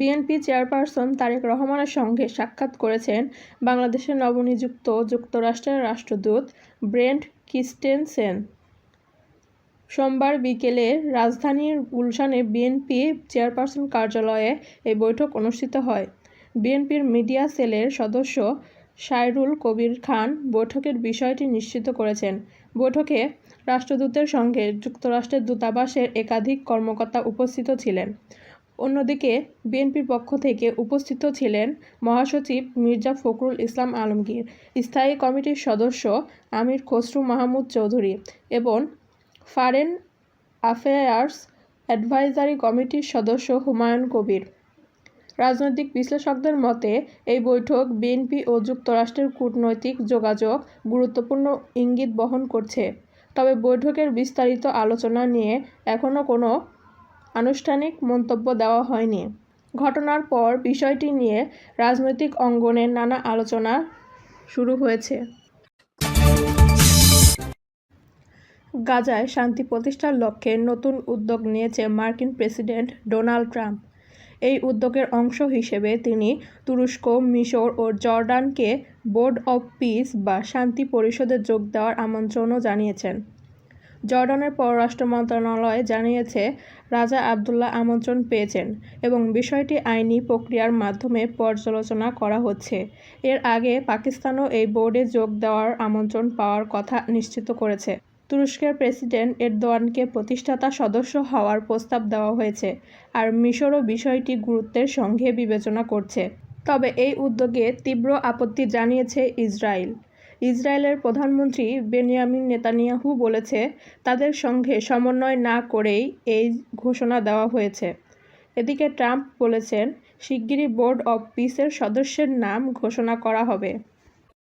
BNP chairperson Tarique রহমানের সঙ্গে সাক্ষাৎ করেছেন বাংলাদেশের নবনিযুক্ত যুক্তরাষ্ট্রের রাষ্ট্রদূত ব্রেন্ট কিস্টেনসেন। সোমবার বিকেলে রাজধানীর গুলশানে বিএনপি চেয়ারপারসন কার্যালয়ে এই বৈঠক অনুষ্ঠিত হয়। বিএনপির মিডিয়া সেলের সদস্য সাইরুল কবির খান বৈঠকের বিষয়টি নিশ্চিত করেছেন। বৈঠকে রাষ্ট্রদূতের সঙ্গে যুক্তরাষ্ট্রের দূতাবাসের একাধিক কর্মকর্তা উপস্থিত ছিলেন। অন্যদিকে, বিএনপির পক্ষ থেকে উপস্থিত ছিলেন মহাসচিব মির্জা ফখরুল ইসলাম আলমগীর, স্থায়ী কমিটির সদস্য আমির খসরু মাহমুদ চৌধুরী এবং ফরেন অ্যাফেয়ার্স অ্যাডভাইজারি কমিটির সদস্য হুমায়ুন কবির। রাজনৈতিক বিশ্লেষকদের মতে, এই বৈঠক বিএনপি ও যুক্তরাষ্ট্রের কূটনৈতিক যোগাযোগ গুরুত্বপূর্ণ ইঙ্গিত বহন করছে। তবে বৈঠকের বিস্তারিত আলোচনা নিয়ে এখনও কোনো আনুষ্ঠানিক মন্তব্য দেওয়া হয়নি। ঘটনার পর বিষয়টি নিয়ে রাজনৈতিক অঙ্গনে নানা আলোচনা শুরু হয়েছে। গাজায় শান্তি প্রতিষ্ঠার লক্ষ্যে নতুন উদ্যোগ নিয়েছে মার্কিন প্রেসিডেন্ট ডোনাল্ড ট্রাম্প। এই উদ্যোগের অংশ হিসেবে তিনি তুরস্ক, মিশর ও জর্ডানকে বোর্ড অব পিস বা শান্তি পরিষদে যোগ দেওয়ার আমন্ত্রণও জানিয়েছেন। জর্ডানের পররাষ্ট্র মন্ত্রণালয় জানিয়েছে, রাজা আবদুল্লাহ আমন্ত্রণ পেয়েছেন এবং বিষয়টি আইনি প্রক্রিয়ার মাধ্যমে পর্যালোচনা করা হচ্ছে। এর আগে পাকিস্তানও এই বোর্ডে যোগ দেওয়ার আমন্ত্রণ পাওয়ার কথা নিশ্চিত করেছে। তুরস্কের প্রেসিডেন্ট এরদোয়ানকে প্রতিষ্ঠাতা সদস্য হওয়ার প্রস্তাব দেওয়া হয়েছে আর মিশরও বিষয়টি গুরুত্বের সঙ্গে বিবেচনা করছে। তবে এই উদ্যোগে তীব্র আপত্তি জানিয়েছে ইসরায়েল। ইসরায়েলের প্রধানমন্ত্রী বেনিয়ামিন নেতানিয়াহু বলেছে, তাদের সঙ্গে সমন্বয় না করেই এই ঘোষণা দেওয়া হয়েছে। এদিকে ট্রাম্প বলেছেন, শিগগিরই বোর্ড অব পিসের সদস্যের নাম ঘোষণা করা হবে।